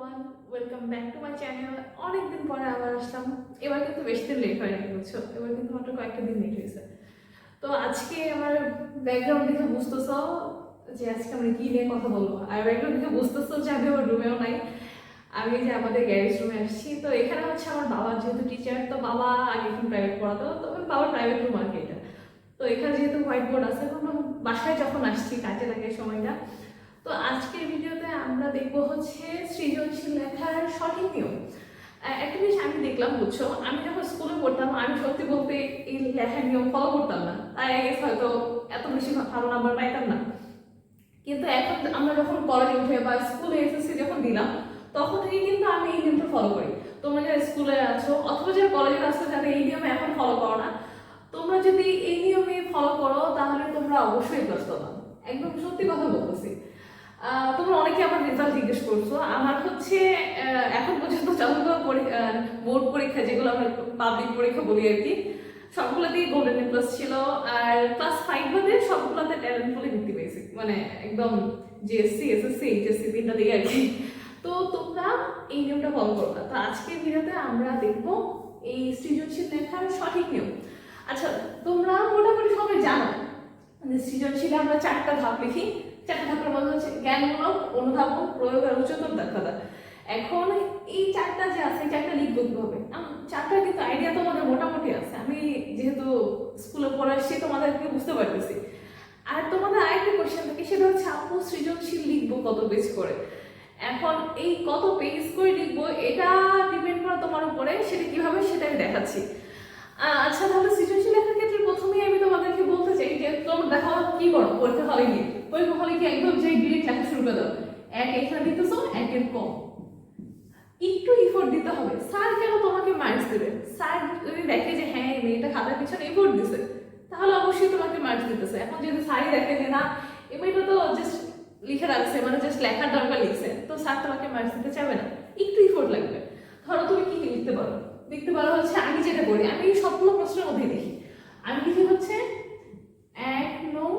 Everyone welcome back to my channel অনেকদিন পরে আবার আসলাম। এবার কিন্তু বেশি দিন লেট হয় না বুঝছ? এবার কিন্তু মাত্র কয়েকটা দিন লেট হয়েছে। তো আজকে আমার ব্যাকগ্রাউন্ড দেখে বুঝতেছো যে আজকে আমরা কি নিয়ে কথা বলব। আর ব্যাকগ্রাউন্ড দেখে বুঝতেছো যে আমি আমার রুমেও নাই। আমি যে আমাদের গ্যারেজ রুমে আসছি। তো এখানে হচ্ছে আমার বাবা যেহেতু টিচার তো বাবা আগে এখন প্রাইভেট পড়াতো। তো বাবার প্রাইভেট রুম আর কি এটা। তো এখানে যেহেতু হোয়াইট বোর্ড আছে ভাবলাম বাসায় যখন আসছি, কাজে লাগে সময়টা তো আজকের ভিডিওতে আমরা দেখব হচ্ছে সৃজনশীল লেখার সঠিক নিয়ম। একটা জিনিস আমি দেখলাম, বুঝছ? আমি যখন স্কুলে পড়তাম, আমি সত্যি বলতে এই লেখার নিয়ম ফলো করতাম না। তাই হয়তো এত বেশি ভালো নাম্বার পাইতাম না। কিন্তু এখন আমরা যখন কলেজে উঠে বা স্কুলে এসএসসি যখন দিলাম, তখন থেকে কিন্তু আমি এই নিয়মটা ফলো করি। তোমরা যারা স্কুলে আছো, অথবা যারা কলেজে আছো যারা এই নিয়মে এখন ফলো করো না, তোমরা যদি এই নিয়মে ফলো করো, তাহলে তোমরা অবশ্যই ব্যস্ত পাবা একদম সত্যি কথা বলতেছি। তোমরা অনেকে আমার রেজাল্ট জিজ্ঞেস করছ। আমার হচ্ছে এখন পর্যন্ত যতগুলো বোর্ড পরীক্ষা, যেগুলো আমরা পাবলিক পরীক্ষা বলি আর কি, সবগুলোতেই গোল্ডেন প্লাস ছিল। আর ক্লাস ফাইভ বাদে সবগুলোতে ট্যালেন্ট বলে বৃত্তি পেয়েছি। মানে একদম জিএসসি এসএসসি এইচএসসি তিনটা দিয়ে আর কি। তো তোমরা এই নিয়মটা ফলো করবা তো আজকের ভিডিওতে আমরা দেখব এই সৃজনশীল লেখার সঠিক নিয়ম। আচ্ছা তোমরা মোটামুটি সবাই জানো সৃজনশীলে আমরা চারটা ধাপ লিখি। চারটা ধাপের মধ্যে হচ্ছে জ্ঞানমূলক অনুধাবন প্রয়োগ আর উচ্চতর দক্ষতা। এখন এই চারটা যে আছে, এই চারটা লিখব কীভাবে? চারটা কিন্তু আইডিয়া তোমাদের মোটামুটি আছে। আমি যেহেতু স্কুলে পড়ে আসছি তোমাদেরকে বুঝতে পারতেছি। আর তোমাদের আরেকটা কোয়েশ্চেন থাকে, সেটা হচ্ছে, আপু সৃজনশীল লিখব কত পেজ করে? এখন এই কত পেজ করে লিখব, এটা ডিপেন্ড করে তোমার উপরে, সেটা কীভাবে সেটা আমি দেখাচ্ছি আচ্ছা তাহলে সৃজনশীল লেখার ক্ষেত্রে প্রথমেই আমি তোমাদেরকে বলতে চাই যে, তোমরা দেখো কি করো পরীক্ষা গিয়ে পরীক্ষা হলে কি একদম যে ডিরেক্ট লেখা শুরু করে দাও? এক এখানে দিতেছো একের কম। একটু ইফোর্ট দিতে হবে। স্যার কেন তোমাকে মার্কস দেবে? স্যার যদি দেখে যে হ্যাঁ এই মেয়েটা খাতার পিছনে ইফোর্ট দিছে, তাহলে অবশ্যই তোমাকে মার্কস দিতেছে এখন যদি স্যারই দেখে যে না, এই মেয়েটা তো জাস্ট লিখে রাখছে মানে জাস্ট লেখার দরকার লিখছে, তো স্যার তোমাকে মার্কস দিতে চাবে না। একটু ইফোর্ট লাগবে। ধরো তুমি কি লিখতে পারো? লিখতে পারো হচ্ছে আমি যেটা করি আমি সবগুলো প্রশ্নের মধ্যে দেখি। আমি লিখি হচ্ছে এক নং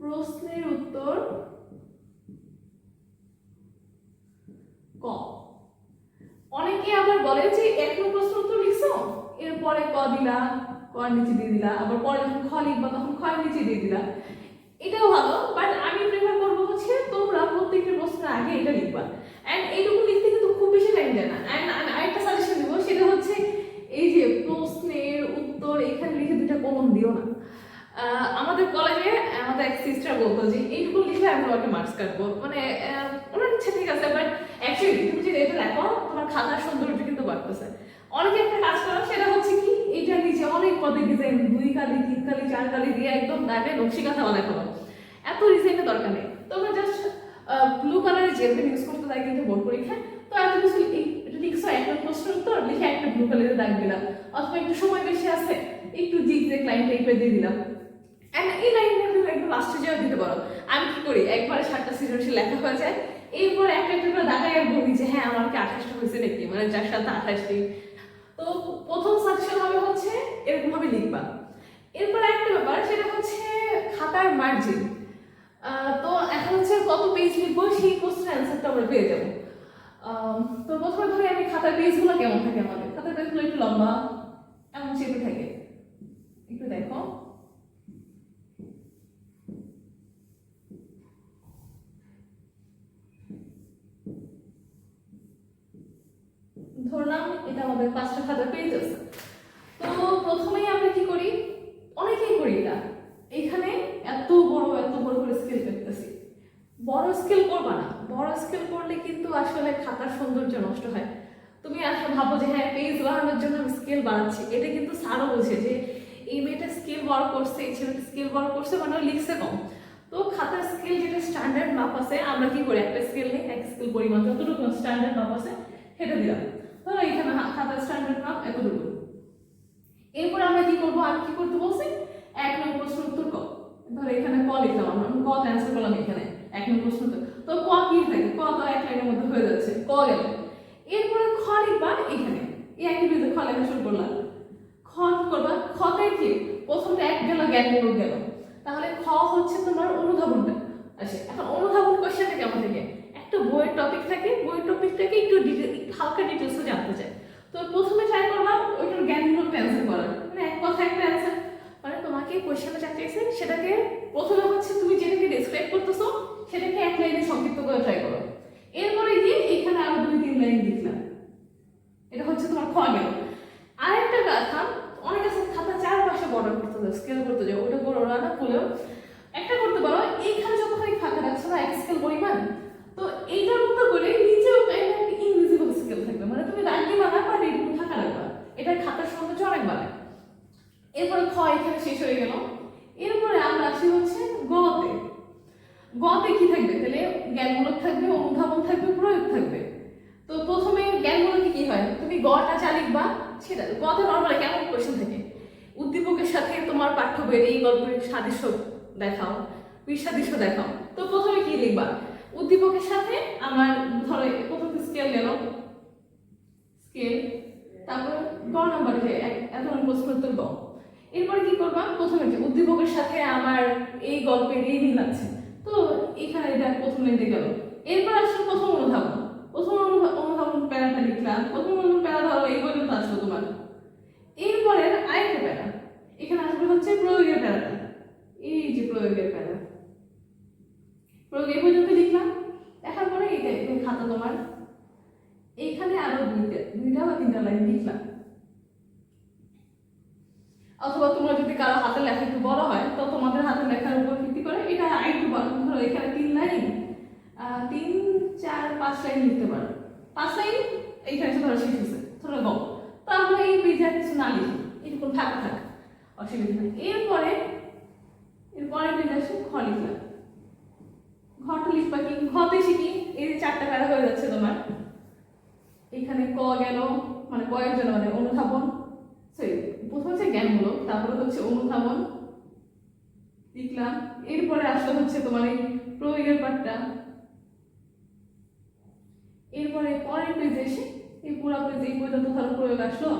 প্রশ্নের উত্তর ক অনেকে আবার বলে যে এক প্রশ্ন উত্তর লিখছো? এরপরে ক দিলা, ক নিচে দিয়ে দিলা, আবার পরে যখন খ লিখবা তখন খ নিচে দিয়ে দিলা। এটাও ভালো বাট আমি প্রেফার করব হচ্ছে তোমরা প্রত্যেকটা প্রশ্নের আগে এটা লিখবা। অ্যান্ড এইটুকু লিখতে কিন্তু খুব বেশি টাইম যায় না। অ্যান্ড আরেকটা সাজেশন দিব, সেটা হচ্ছে এই যে প্রশ্নের উত্তর এখানে লিখে দুটা কলম দিও না। আমাদের কলেজে আমাদের এক সিস্টার বলতো যে, এইটুকু লিখে আমি তোমাকে মার্কস কাটবো। মানে ওনার ইচ্ছা ঠিক আছে বাট অ্যাকচুয়ালি তুমি যদি এটা লেখো তোমার খাতার সৌন্দর্য কিন্তু বাড়তেছে। অনেকে একটা কাজ করো, সেটা হচ্ছে কি এইটার নিচে অনেক পদে ডিজাইন দুই কালি, তিন কালি, চার কালি দিয়ে একদম দাগে নকশি কাঁথা বানায় ফেলো। এত ডিজাইনের দরকার নেই। তোমরা জাস্ট ব্লু কালারের জেল পেন ইউজ করতে দেয় কিন্তু বোর্ড পরীক্ষায় তো এত কিছু লিখছো একটা প্রশ্ন উত্তর, লিখে একটা ব্লু কালারের দাগ দিলাম অথবা একটু সময় বেশি আছে, একটু জিগ জেগ লাইন টাইপের দিয়ে দিলাম। এই লাইনটা তুমি একদম লাস্টে যাওয়া দিতে পারো। আমি কি করি? একবারে সাতটা সৃজনশীল লেখা হয়ে যায়। এরপর একটা একটা করে আর বলি যে হ্যাঁ আমার কি আঠাশটা হয়েছে নাকি? মানে যার সাথে আঠাশটি। তো প্রথম সাজেশন হবে হচ্ছে, এরকম ভাবে লিখবা। এরপর একটা ব্যাপার, সেটা হচ্ছে খাতার মার্জিন তো এখন হচ্ছে কত পেজ লিখব? সেই কোশ্চেন অ্যান্সারটা আমরা পেয়ে যাব। তো প্রথমে ধরে আমি খাতার পেজগুলো কেমন থাকে আমাদের? খাতার পেজগুলো একটু লম্বা, এমন চেপে থাকে। একটু দেখো। ধরলাম এটা আমাদের পাঁচটা খাতার পেজ আছে তো প্রথমেই আমরা কি করি? অনেকেই করি এটা। এখানে এত বড় এত বড় করে স্কেল করতেছি বড় স্কেল করবা না। বড় স্কেল করলে কিন্তু আসলে খাতার সৌন্দর্য নষ্ট হয়। তুমি আসলে ভাবো যে হ্যাঁ পেজ বাড়ানোর জন্য আমি স্কেল বাড়াচ্ছি। এটা কিন্তু স্যারও বোঝে যে, এই মেয়েটা স্কেল বড় করছে, এই ছেলেটা স্কেল বড় করছে মানে লিখছে কম। তো খাতার স্কেল যেটা স্ট্যান্ডার্ড মাপ আছে, আমরা কি করি? একটা স্কেল নেই, এক স্কেল পরিমাণ যতটুকু স্ট্যান্ডার্ড মাপ আছে, সেটা দিলাম। ধরো এখানে খাতার স্ট্যান্ডার্ড মাপ এতটুকু। এরপর আমরা কি করব? আমি কি করতে বলছি? এক নম্বর প্রশ্ন উত্তর ক ধরো এখানে ক লিখলাম আমরা, আমি ক অ্যান্সার করলাম এখানে, এক নম্বর প্রশ্ন উত্তর। তো ক কি থাকে? ক তো এক লাইনের মধ্যে হয়ে যাচ্ছে, ক গেল। এরপরে খ লিখবা এখানে। এই একই বিধে খ লেখা শুরু করলাম। খ করবা? খতে কি? প্রথমটা এক গেল জ্ঞান গেল। তাহলে খ হচ্ছে তোমার অনুধাবনটা। আচ্ছা এখন অনুধাবন কোশ্চেন বইয়ের টপিক থাকে, বইয়ের টপিকটাকে একটু হালকা ডিটেলসে জানতে চাই। তো প্রথমে ট্রাই করলাম ওইটার জ্ঞানগুলো অ্যান্সার করার। মানে এক কথা একটা অ্যান্সার মানে তোমাকে কোয়েশ্চেনটা যা সেটাকে প্রথমে হচ্ছে তুমি যেটাকে ডিসক্রাইব করতেছো, সেটাকে এক লাইনে সংক্ষিপ্ত করে ট্রাই করো। এরপরে গিয়ে এখানে আরও দুই, তিন লাইন লিখলাম এটা হচ্ছে তোমার খ গেল আরেকটা কথা, অনেক আছে, খাতা চারপাশে বর্ডার করতে যাও স্কেল করতে যাও ওটা করো না না খুলেও একটা করতে পারো, এইখানে যতখানি ফাঁকা রাখছো না, এক স্কেল পরিমাণ তো এইটার মতো করে নিচেও একটা ইনভিজিবল স্কেল থাকবে মানে তুমি রাখবে বানা বা এইটুকু ফাঁকা রাখবা এটা খাতার সৌন্দর্য অনেক বাড়ায় এরপরে খ এখানে শেষ হয়ে গেল। এরপরে আমরা আসি হচ্ছে গতে। গতে কি থাকবে? তাহলে জ্ঞানমূলক থাকবে, অনুধাবন থাকবে, প্রয়োগ থাকবে। তো প্রথমে জ্ঞানমূলকে কি হয়? তুমি গটা যা লিখবা, সেটা। গতে নর্মাল কেমন কোয়েশ্চেন থাকে? উদ্দীপকের সাথে তোমার পাঠ্য বইয়ের এই গল্পের সাদৃশ্য দেখাও বিসাদৃশ্য দেখাও। তো প্রথমে কি লিখবা? উদ্দীপকের সাথে আমার ধরো প্রথম স্কেল গেল। স্কেল তারপর গ নাম্বার যে ধরনের প্রশ্ন উত্তর গ। এরপরে কি করবা? প্রথমে যে উদ্দীপকের সাথে আমার এই গল্পের এই মিল আছে। তো এখানে এটা প্রথমে দিয়ে গেল। এরপর আসলে প্রথম অনুধাবন প্রথম অনুভা- অনুধাবন প্যারাটা লিখলাম প্রথম অনুধাবন প্যারা ধরো এই পর্যন্ত আসলো তোমার এরপরে আরেকটা প্যারা এখানে আসবে হচ্ছে প্রয়োগের প্যারাটা এই যে প্রয়োগের প্যারা প্রয়োগ এই পর্যন্ত লিখলাম দেখার পরে এইটা এই খাতা তোমার এইখানে আরও দুইটা দুইটা বা তিনটা লাইন লিখলাম অথবা তোমরা যদি কারও হাতের লেখা একটু বড় হয় তো তোমাদের হাতের লেখার উপর ভিত্তি করে এটা আরেকটু বড় ধরো এখানে তিন লাইন আহ, তিন চার পাঁচ লাইন লিখতে পারো। পাঁচ লাইন, এইখানে এসে ধরো হয়েছে, ধরো গো। তো আমরা এই আর কিছু না লিখি, এরকম থাক থাক অসুবিধা নেই। এরপরে এরপরে পেজে আসে খ লিখলাম। ঘটা লিখবা কি? ঘতে শিখি, এই চারটা প্যারা হয়ে যাচ্ছে তোমার। এখানে ক গেল মানে কয়ের জন্য মানে অনুধাবন। সরি, প্রথম হচ্ছে জ্ঞানমূলক, তারপরে হচ্ছে অনুধাবন। লিখলাম, এরপরে আসলে হচ্ছে তোমার এই প্রয়োগের পাঠটা এরপরে পরের পেজে এসে এই পর্যন্ত ধরো প্রয়োগ আসলো?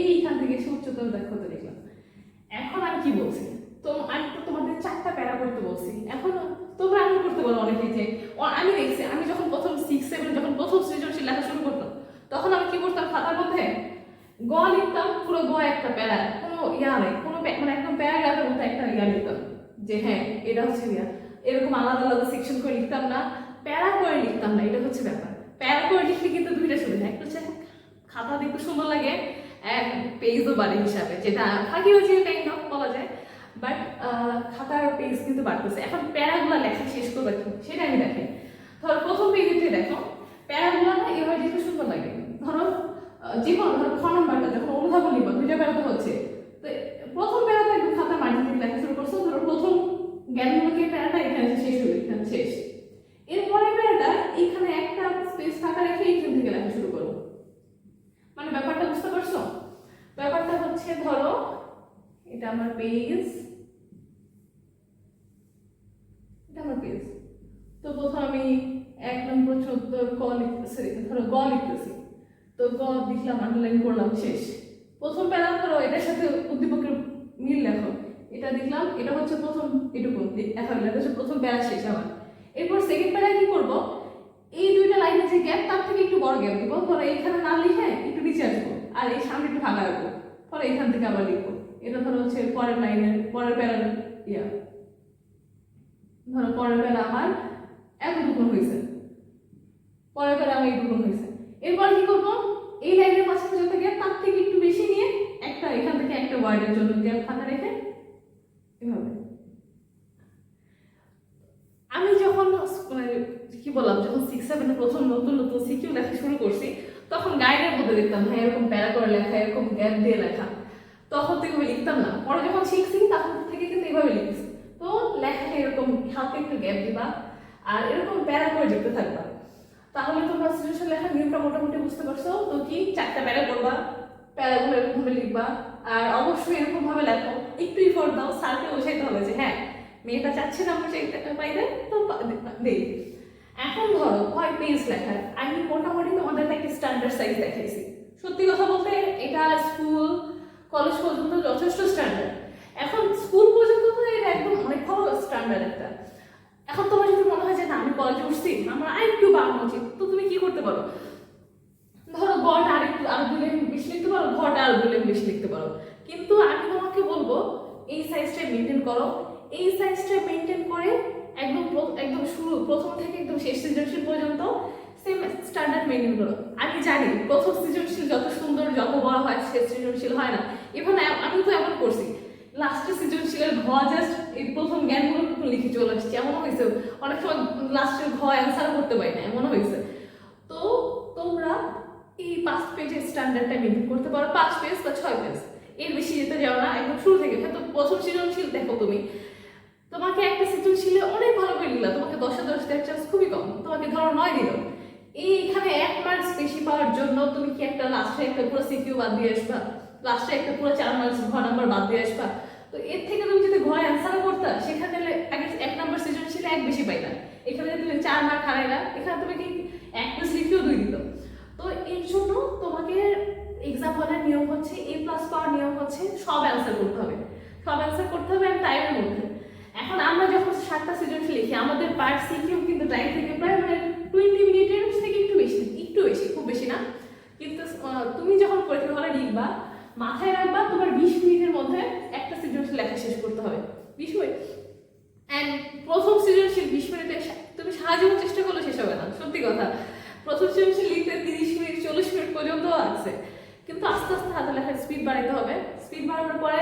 এইখান থেকে এসে উচ্চতর দক্ষতা দেখলাম। এখন আমি কি বলছি? তো আমি তো তোমাদের চারটা প্যারা করতে বলছি। এখন তোমরা এমন করতে পারো অনেকে যে আমি দেখছি, আমি যখন প্রথম সিক্স সেভেন যখন প্রথম সৃজনশীল লেখা শুরু করতাম, তখন আমি কি করতাম খাতার মধ্যে? গ লিখতাম, পুরো গ একটা প্যারা, কোনো ইয়া নেই, কোনো মানে একদম প্যারাগ্রাফের মধ্যে একটা ইয়া লিখতাম, যে হ্যাঁ এটা হচ্ছে ইয়া। এরকম আলাদা আলাদা সেকশন করে লিখতাম না, প্যারা করে লিখতাম না, এটা হচ্ছে ব্যাপার। প্যারা করে লিখলে কিন্তু দুইটা সুবিধা। একটা হচ্ছে খাতা দেখতে সুন্দর লাগে, এক পেজও বাড়ে হিসাবে, যেটা ফাঁকি হয়েছে কাইন্ড অফ বলা যায়। বাট খাতার পেজ কিন্তু বাড়তেছে। এখন প্যারাগুলো লেখা শেষ করবে সেটা আমি দেখি। ধরো প্রথম পেজেতে দেখো, প্যারাগুলো না এভাবে দেখতে সুন্দর লাগে। ধরো কোনো, ধরো খ নম্বরটা যখন অনুধাবন লিখব দুইটা প্যারাতে হচ্ছে। তো প্রথম প্যারাতে একদম খাতা মাটি থেকে লেখা শুরু করছ, ধরো প্রথম জ্ঞানমূলকের প্যারাটা এখানে শেষ হলো এখানে শেষ। এরপরে প্যারাটা এখানে একটা স্পেস ফাঁকা রেখে এইখান থেকে লেখা শুরু করো। মানে ব্যাপারটা বুঝতে পারছ? ব্যাপারটা হচ্ছে ধরো, এটা আমার পেজ এটা আমার পেজ তো প্রথম আমি এক নম্বর চোদ্দ ক লিখতেছি ধরো গ লিখতেছি। তো গ লিখলাম আন্ডারলাইন করলাম, শেষ। প্রথম প্যারা ধরো, এটার সাথে উদ্দীপকের মিল লেখো। এটা দেখলাম, এটা হচ্ছে প্রথম, এটুকু গেল এটা হচ্ছে প্রথম প্যারা শেষ আমার। এরপর সেকেন্ড প্যারায় কি করব? এই দুইটা লাইনে যে গ্যাপ তার থেকে একটু বড় গ্যাপ দিব। ধরো এইখানে না লিখে একটু নিচে আসব। আর এই সামনে একটু ফাঁকা রাখব। পরে এখান থেকে আবার লিখব। এটা ধরো হচ্ছে পরের লাইনের পরের প্যারার ইয়া। ধরো পরের বেলা আমার এতটুকু হয়েছে। পরের বেলা আমার এইটুকু হয়েছে। এরপর কি করব? এই লাইনের মাঝখানে যত গ্যাপ তার থেকে একটু বেশি নিয়ে একটা, এখান থেকে একটা ওয়ার্ডের জন্য গ্যাপ ফাঁকা রেখে এভাবে আমি যখন মানে কি বললাম, যখন সিক্স সেভেনে প্রথম নতুন নতুন সিকিউ লেখা শুরু করছি, তখন গাইডের মধ্যে দেখতাম হ্যাঁ এরকম প্যারা করে লেখা, এরকম গ্যাপ দিয়ে লেখা। তখন থেকে আমি লিখতাম না। পরে যখন শিখছি, তখন থেকে কিন্তু এইভাবে লিখছি। তো লেখাটা এরকম হালকা একটু গ্যাপ দিবা আর এরকম প্যারা করে লিখতে থাকবা। তাহলে তোমরা সৃজনশীল লেখার নিয়মটা মোটামুটি বুঝতে পারছ। তো কি? চারটা প্যারা করবা, প্যারাগুলো এরকমভাবে লিখবা আর অবশ্যই এরকমভাবে লেখো। একটু ইফোর্ট দাও স্যারকে বোঝাইতে হবে যে হ্যাঁ মেয়েটা চাচ্ছে না, আমরা সেই পাইলে তো পা- দেই। এখন ধরো কয় পেজ লেখার। আমি মোটামুটি তোমাদের একটা স্ট্যান্ডার্ড সাইজ দেখাইছি। সত্যি কথা বলতে, এটা স্কুল কলেজ পর্যন্ত যথেষ্ট স্ট্যান্ডার্ড এখন স্কুল পর্যন্ত তো এটা একদম অনেক ভালো স্ট্যান্ডার্ড একটা। এখন তোমার যদি মনে হয় যে, না, আমি কলেজে উঠছি, আমার আর একটু বাড়ানো উচিত। তো তুমি কি করতে পারো? ধরো গড়টা আর একটু আরও দুই লাইন বেশি লিখতে পারো ঘরটা আর দুই লাইন বেশি লিখতে পারো। কিন্তু আমি তোমাকে বলব, এই সাইজটা মেনটেন করো। এই সাইজটা মেনটেন করে একদম একদম শুরু, প্রথম থেকে একদম শেষ সৃজনশীল পর্যন্ত সেম স্ট্যান্ডার্ড করো আমি জানি প্রথম সৃজনশীল যত সুন্দর, যত বড় হয়, শেষ সৃজনশীল হয় না। এখন আমি তো এমন করছি। লাস্টে সৃজনশীলের ঘ জাস্ট এই প্রথম জ্ঞানগুলো লিখে চলে আসছে। এমন হয়েছে। অনেক সময় লাস্টের ঘ অ্যান্সার করতে পারি না। এমন হয়েছে। তো তোমরা এই পাঁচ পেজের স্ট্যান্ডার্ডটা মেনটেন করতে পারো। পাঁচ পেজ বা ছয় পেজ এর বেশি যেতে যাও না। একদম শুরু থেকে। তো প্রথম সৃজনশীল দেখো তুমি। তোমাকে একটা সৃজনশীলে অনেক ভালো করে দিলা তোমাকে দশে দশ দেওয়ার চান্স খুবই কম। তোমাকে ধরো নয় দিল। এইখানে এক মার্কস বেশি পাওয়ার জন্য তুমি কি একটা লাস্টে একটা পুরো সিকিউ বাদ দিয়ে আসবা? লাস্টে একটা পুরো চার মার্কস ঘ নাম্বার বাদ দিয়ে আসবা? তো এর থেকে তুমি যদি ঘরে অ্যান্সার করতা, সেখানে আগে এক নাম্বার সৃজনশীলে এক বেশি পাইতা। এখানে তুমি চার মার্ক হারাইলা, এখানে তুমি কি এক প্লাস লিখেও দুই দিত তো এই জন্য তোমাকে এক্সাম হলের নিয়ম হচ্ছে এ প্লাস পাওয়ার নিয়ম হচ্ছে সব অ্যান্সার করতে হবে। সব অ্যান্সার করতে হবে টাইমের মধ্যে। এখন আমরা যখন সাতটা সৃজনশীল লিখি, আমাদের পার সিকিউ কিন্তু টাইম থেকে প্রায় মানে টোয়েন্টি মিনিটের থেকে একটু বেশি একটু বেশি, খুব বেশি না। কিন্তু তুমি যখন পরীক্ষা হলে লিখবা, মাথায় রাখবা তোমার বিশ মিনিটের মধ্যে একটা সৃজনশীল লেখা শেষ করতে হবে। বিশ মিনিট। অ্যান্ড প্রথম সৃজনশীল বিশ মিনিটে তুমি জীবন চেষ্টা করলে শেষ হবে না, সত্যি কথা। প্রথম সৃজনশীল লিখতে তিরিশ মিনিট, চল্লিশ মিনিট পর্যন্ত আছে। কিন্তু আস্তে আস্তে হাতে লেখার স্পিড বাড়াতে হবে। স্পিড বাড়ানোর পরে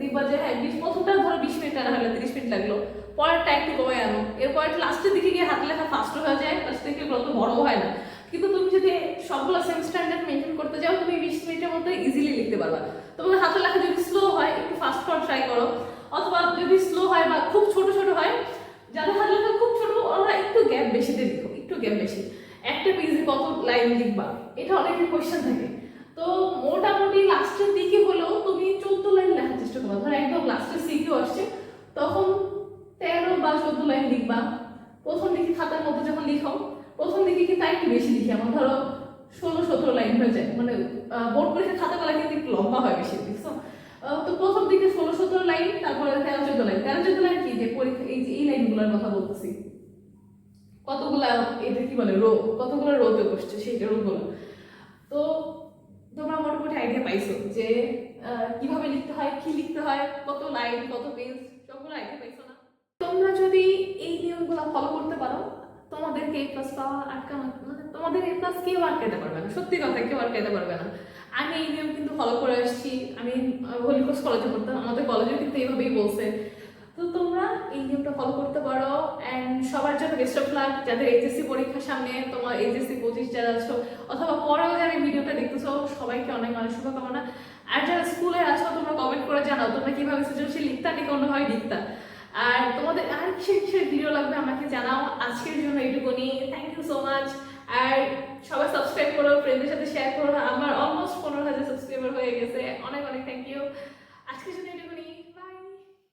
দেখবা যে হ্যাঁ বিশ প্রথমটা ধরো বিশ মিনিট আনা হলো, তিরিশ মিনিট লাগল। পরেরটা একটু কমে আনো। এরপর লাস্টের দিকে গিয়ে হাতে লেখা ফাস্ট হয়ে যায় লাস্টের দিকে অত বড় হয় না। কিন্তু তুমি যদি সবগুলো সেম স্ট্যান্ডার্ড মেনটেন করতে যাও, তুমি বিশ মিনিটের মধ্যে ইজিলি লিখতে পারবা। তোমার হাতে লেখা যদি স্লো হয়, একটু ফাস্ট করার ট্রাই করো। অথবা যদি স্লো হয় বা খুব ছোট ছোট হয়, যাদের হাতে লেখা খুব ছোট, ওরা একটু গ্যাপ বেশিতে লিখো, একটু গ্যাপ বেশি। একটা পেজে কত লাইন লিখবা? এটা অনেকের কোয়েশ্চেন থাকে। তো মোটামুটি লাস্টের দিকে হলেও তুমি চোদ্দ লাইন লেখার চেষ্টা করো ধরো একদম লাস্টের সিকিউ আসছে তখন তেরো বা চোদ্দ লাইন লিখবা। প্রথম দিকে খাতার মধ্যে যখন লিখো প্রথম দিকে কিন্তু একটু বেশি লিখি আমার ধরো ষোলো সতেরো লাইন হয়ে যায়। মানে বোর্ড পরীক্ষা খাতাগুলো কিন্তু একটু লম্বা হয় বেশি আহ, তো প্রথম দিকে ষোলো সতেরো লাইন তারপরে তেরো চোদ্দ লাইন তেরো চোদ্দ লাইন কি? যে পরীক্ষা এই যে এই লাইনগুলোর কথা বলতেছি। কতগুলা এটা কি বলে রো কতগুলো রোতে বসছে সেইটা রোগুলো তো পাইছো? যে কীভাবে লিখতে হয়, কি লিখতে হয়, কত লাইন, কত পেজ, সবগুলো আইডিয়া পাইছো না? তোমরা যদি এই নিয়মগুলো ফলো করতে পারো, তোমাদেরকে এ প্লাস পাওয়া আটকানো মানে তোমাদের এ প্লাস কেউ আটকাতে পারবে না। সত্যি কথা, কেউ আটকাতে পারবে না। আমি এই নিয়ম কিন্তু ফলো করে আসছি। আমি হলিকোস কলেজে পড়তাম। আমাদের কলেজে কিন্তু এইভাবেই বলছে। তো তোমরা এই নিয়মটা ফলো করতে পারো অ্যান্ড সবার জন্য বেস্ট অফ লাক যাদের এইচএসসি পরীক্ষার সামনে তোমার এইচএসসি পঁচিশ যারা আছো, অথবা পরেও যারা এই ভিডিওটা দেখতেছো, সবাইকে অনেক অনেক শুভকামনা। আর যারা স্কুলে আছো, তোমরা কমেন্ট করে জানাও তোমরা কীভাবে সৃজনশীল লিখতা নাকি অন্যভাবে লিখতা। আর তোমাদের আর কিসের কিসের ভিডিও লাগবে আমাকে জানাও। আজকের জন্য এইটুকুনি থ্যাংক ইউ সো মাচ আর সবাই সাবস্ক্রাইব করো ফ্রেন্ডের সাথে শেয়ার করো। আমার অলমোস্ট পনেরো হাজার সাবস্ক্রাইবার হয়ে গেছে। অনেক অনেক থ্যাংক ইউ আজকের জন্য এইটুকুনি